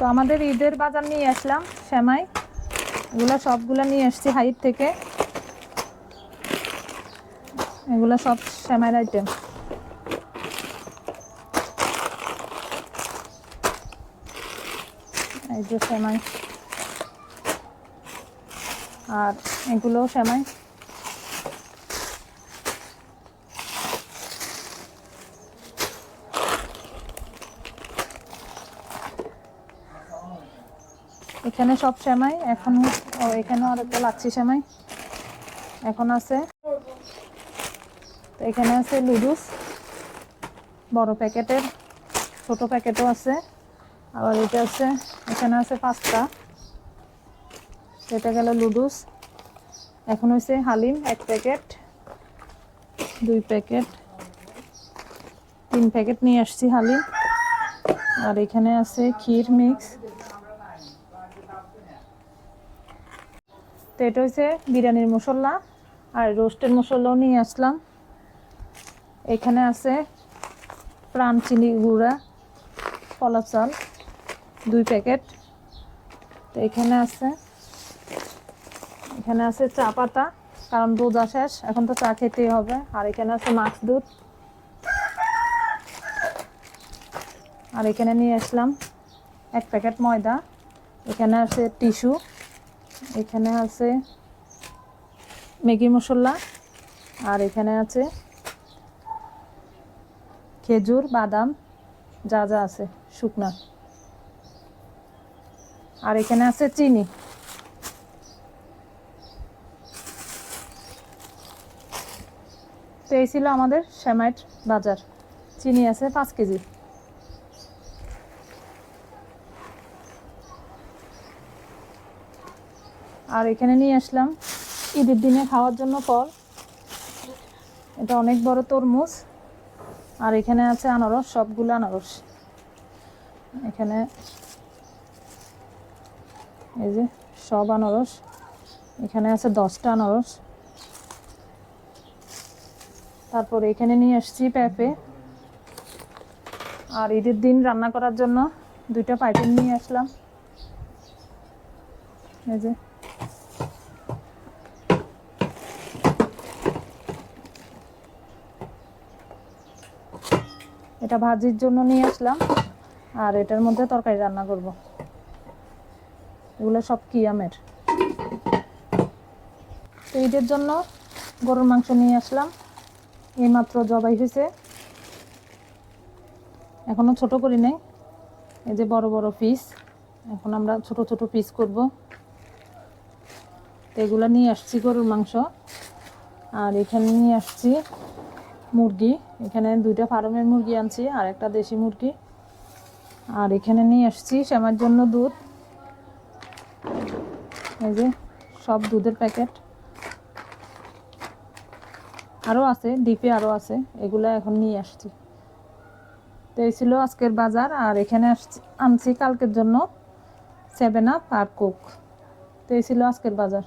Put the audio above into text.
তো আমাদের ঈদের বাজার নিয়ে আসলাম, সেমাই। এগুলো সবগুলো নিয়ে আসছি হাইট থেকে। এগুলো সব সেমাইয়ের আইটেম এই যে সেমাই। আর এগুলোও সেমাই। এখানে সব সেমাই, এখন ও, এখানেও আর একটা লাচ্ছি সেমাই। এখন আছে, তো এখানে আছে লুডুস বড় প্যাকেটের, ছোট প্যাকেটও আছে। আবার এটা আছে, এখানে আছে পাঁচটা এটা গেল লুডুস এখন হয়েছে হালিম, এক প্যাকেট, দুই প্যাকেট, তিন প্যাকেট নিয়ে আসছি হালিম। আর এখানে আছে ক্ষীর মিক্স। তো এটা হচ্ছে বিরিয়ানির মশলা আর রোস্টের মশলাও নিয়ে আসলাম। এখানে আছে প্রাণ চিনি গুঁড়া, কলা চাল, দুই প্যাকেট। তো এখানে আছে এখানে আছে চা পাতা, কারণ রোজা শেষ, এখন তো চা খেতেই হবে। আর এখানে আছে মাছ দুধ। আর এখানে নিয়ে আসলাম এক প্যাকেট ময়দা। এখানে আছে টিস্যু। এখানে আছে ম্যাগি মশলা আর এখানে আছে খেজুর, বাদাম, যা যা আছে, শুকনা। আর এখানে আছে চিনি। তো এই ছিল আমাদের শ্যামাইট বাজার। চিনি আছে পাঁচ কেজি। আর এখানে নিয়ে আসলাম ঈদের দিনে খাওয়ার জন্য ফল। এটা অনেক বড় তরমুজ। আর এখানে আছে আনারস, সবগুলো আনারস। এখানে এই যে সব আনারস। এখানে আছে দশটা আনারস। তারপর এখানে নিয়ে আসছি পেঁপে। আর ঈদের দিন রান্না করার জন্য দুইটা পাইপিন নিয়ে আসলাম। এই যে এটা ভাজির জন্য নিয়ে আসলাম। আর এটার মধ্যে তরকারি রান্না করব। এগুলো সব কিয়ামের তো ঈদের জন্য গরুর মাংস নিয়ে আসলাম। এইমাত্র জবাই হয়েছে। এখনও ছোট করি নাই। এই যে বড় বড় পিস এখন আমরা ছোট ছোট পিস করব। তো এগুলো নিয়ে আসছি গরুর মাংস। আর এখানে নিয়ে আসছি মুরগি। এখানে দুইটা ফার্মের মুরগি আনছি, আর একটা দেশি মুরগি। আর এখানে নিয়ে আসছি শ্যামার জন্য দুধ। এই যে সব দুধের প্যাকেট। আরও আছে, ডিপে আরও আছে, এগুলো এখন নিয়ে আসছি। তো এই ছিল আজকের বাজার, আর এখানে আনছি কালকের জন্য সেভেন আপ আর কোক। তো এই ছিল আজকের বাজার।